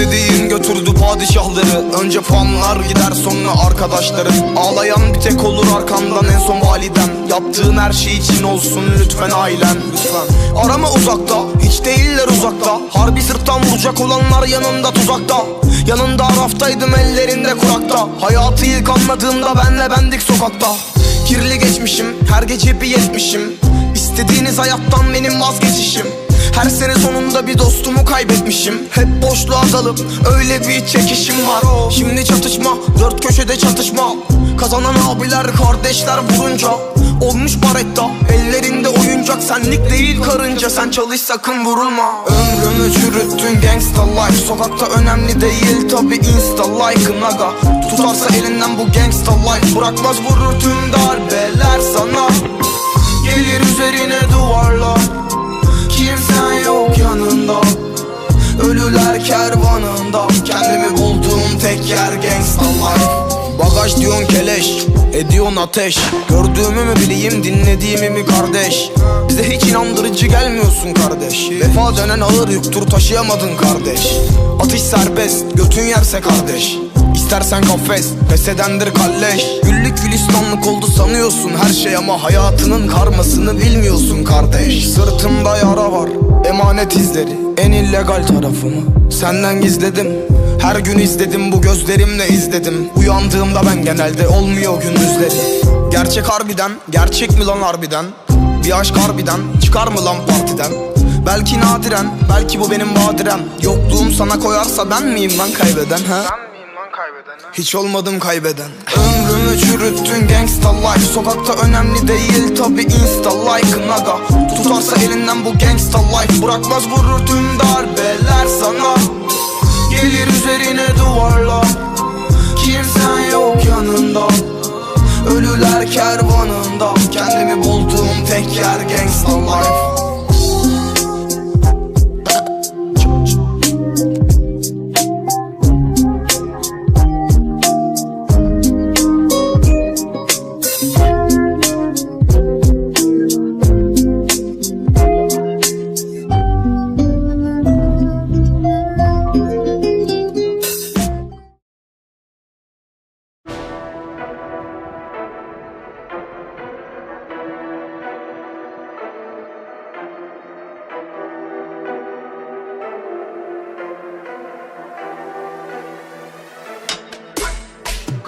dediğin götürdü padişahları. Önce fanlar gider sonra arkadaşların Ağlayan bir tek olur arkamdan en son validen. Yaptığın her şey için olsun lütfen ailen. Lütfen. Arama uzakta hiç değiller uzakta. Harbi sırttan vuracak olanlar yanında tuzakta. Yanında araftaydım ellerinde kurakta. Hayatı ilk anladığımda benle bendik sokakta. Kirli geçmişim her gece bir yetmişim. İstediğiniz hayattan benim vazgeçişim her sene sonunda bir dostumu kaybetmişim. Hep boşluğa dalıp öyle bir çekişim var. Şimdi çatışma dört köşede çatışma. Kazanan abiler kardeşler vurunca Olmuş baretta. Ellerinde oyuncak Senlik değil karınca. Sen çalış sakın vurulma. Ömrümü çürüttün gangsta life. Sokakta önemli değil tabi insta like'ın aga. Tutarsa elinden bu gangsta life. Bırakmaz vurur tüm darbeler sana. Gelir üzerine duvarlar. Kimsen yok yanında. Ölüler kervanında. Kendimi bulduğum tek yer gangsta life Bagaj diyorsun keleş Ediyorsun ateş. Gördüğümü mü bileyim dinlediğimi mi kardeş? Bize hiç inandırıcı gelmiyorsun kardeş. Vefa denen ağır yüktur taşıyamadın kardeş. Atış serbest götün yerse kardeş İstersen kafes pes edendir kalleş. Güllük gülistanlık oldu sanıyorsun her şey Ama hayatının karmasını bilmiyorsun kardeş. Sırtımda yara var emanet izleri. En illegal tarafımı senden gizledim. Her gün izledim bu gözlerimle izledim. Uyandığımda ben genelde olmuyor gündüzleri. Gerçek harbiden gerçek mi lan harbiden? Bir aşk harbiden çıkar mı lan partiden? Belki nadiren belki bu benim badirem Yokluğum sana koyarsa ben miyim lan kaybeden ha hiç olmadım kaybeden. Ömrümü çürüttün gangsta life. Sokakta önemli değil tabi insta like'ın aga Tutarsa elinden bu gangsta life. Bırakmaz vurur tüm darbeler sana. Gelir üzerine duvarlar. Kimsen yok yanında. Ölüler kervanında. Kendimi bulduğum tek yer gangsta life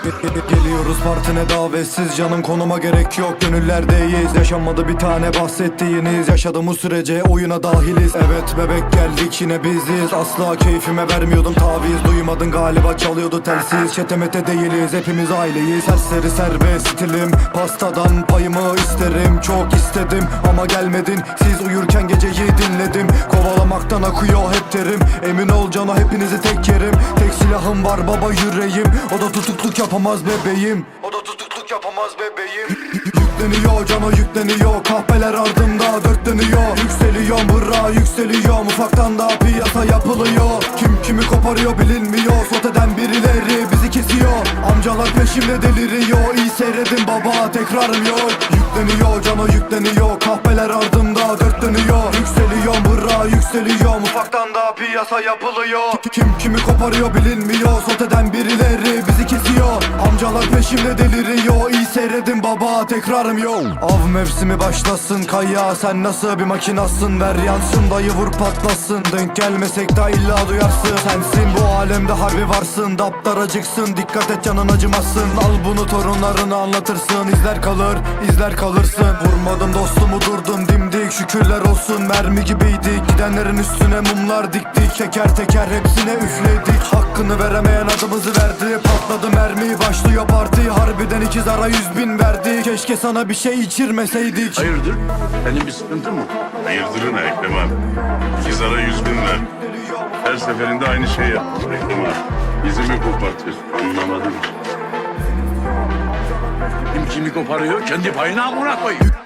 Geliyoruz partine davetsiz. Canım konuma gerek yok. Gönüllerdeyiz. Yaşanmadı bir tane bahsettiğiniz. Yaşadığımız sürece oyuna dahiliz. Evet bebek geldik. Yine biziz. Asla keyfime vermiyordum taviz. Duymadın galiba çalıyordu telsiz. Çetemete değiliz. Hepimiz aileyiz. Serseri serbest stilim Pastadan payımı isterim. Çok istedim ama gelmedin. Siz uyurken geceyi dinledim. Kovalamaktan akıyor hep terim. Emin ol cana hepinizi tek yerim. Tek silahım var baba yüreğim. O da tutukluk yapamaz bebeğim. O da tutukluk yapamaz bebeğim Yükleniyor cana yükleniyor. Kahpeler ardımda dörtleniyor Yükseliyor bırra yükseliyor. Ufaktan da piyasa yapılıyor. Kim kimi koparıyor bilinmiyor. Soteden birileri bizi kesiyor. Amcalar peşimde deliriyor. İyi seyredin baba tekrarım yok. Yükleniyor cana yükleniyor. Kahpeler ardımda dörtleniyor Yükseliyor bırra yükseliyor. Ufaktan da piyasa yapılıyor. Kim kimi koparıyor bilinmiyor. Soteden birileri bizi kesiyor. Amcalar peşimde deliriyor. İyi seyredin baba tekrarım yok Av mevsimi başlasın kaya Sen nasıl bir makinasın? Ver yansın Dayı vur patlasın. Denk gelmesek de illa duyarsın. Sensin bu alemde harbi varsın. Daptaracıksın dikkat et canın acımasın. Al bunu torunlarına anlatırsın. İzler kalır izler kalırsın. Vurmadım dostumu durdum dimdik. Şükürler olsun mermi gibiydik. Gidenlerin üstüne mumlar diktik. Teker teker hepsine üfledik Hakkını veremeyen adımızı verdi Patladı mermi başlıyor parti Harbiden ikiz ara yüz bin verdi Keşke sana bir şey içirmeseydik Hayırdır? Senin bir sıkıntın mı? Hayırdırın Ekrem abi. İkizara yüz bin ver. Her seferinde aynı şeyi yaptın Ekrem abi. Bizi mi kopartıyorsun? Anlamadım. Kim kimi koparıyor? Kendi payına amına koyuyor.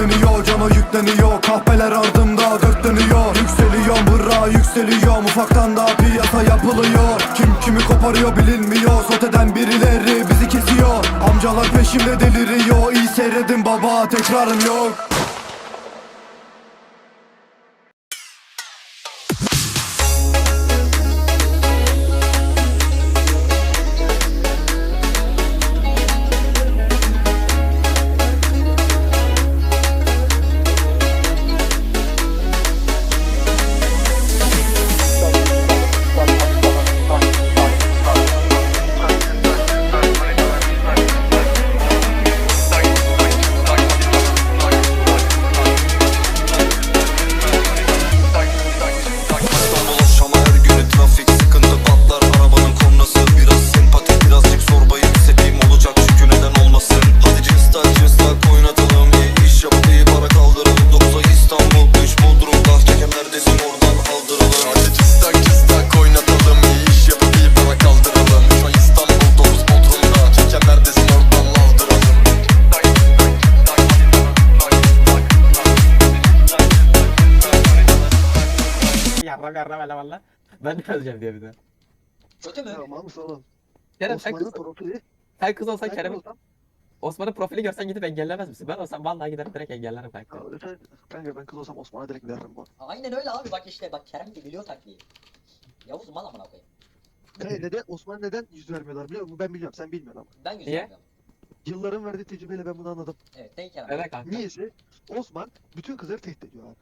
Yükleniyor cana yükleniyor. Kahpeler ardımda dörtleniyor Yükseliyor bırra yükseliyor. Ufaktan da piyasa yapılıyor. Kim kimi koparıyor bilinmiyor. Soteden birileri bizi kesiyor. Amcalar peşimde deliriyor. İyi seyredin baba tekrarım yok yarram hele valla. Ben de öleceğim diye bir de. Kötü mü? Tamam mısın oğlum? Kerem sen Osman'ın kız, profili. sen kız olsan Ben Kerem'in olsam- Osman'ın profili görsen gidip engellemez misin? Ben olsam vallahi giderim direkt engellerim kanka. Ya lütfen, Kanka ben kız olsam Osman'a direkt veririm bu. Aynen öyle abi bak işte bak Kerem de biliyor taktiği. Yavuz mal amına koyayım. Hey, neden, Osman neden yüz vermiyorlar biliyor musun? Ben biliyorum sen bilmiyorsun ama. Ben yüz Niye? vermiyorum. Yılların verdiği tecrübeyle ben bunu anladım. Evet değil Kerem. Evet kanka. Niyeyse Osman bütün kızları tehdit ediyor abi.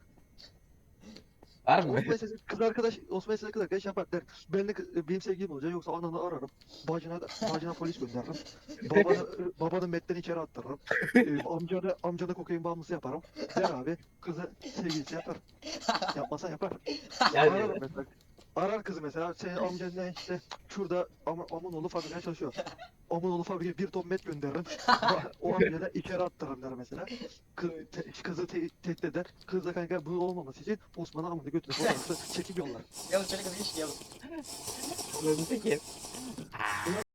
Var mı? Osman mesela kız arkadaş, Osman mesela kız arkadaş yapar der. Ben de kız- benim sevgilim olacak yoksa ananı ararım. Bacına, bacına polis gönderirim. Babanı, babanı metten içeri attırırım. Ee, amcanı, amcanı kokain bağımlısı yaparım. Der abi kızı sevgilisi yapar. Yapmasa yapar. Yani Ararım mesela. Arar kızı mesela senin amcan ne işte şurada ama Amunoğlu fabrikaya çalışıyor. Amunoğlu fabrikaya bir ton met gönderirim. O amca da içeri attırırım der mesela. Kız, te- kızı te- tehdit eder. Kız da kanka bu olmaması için Osman'ı amına götürüp fotoğrafı çekip yollar. Yavuz çocuk kızı ilişki Yavuz. Peki.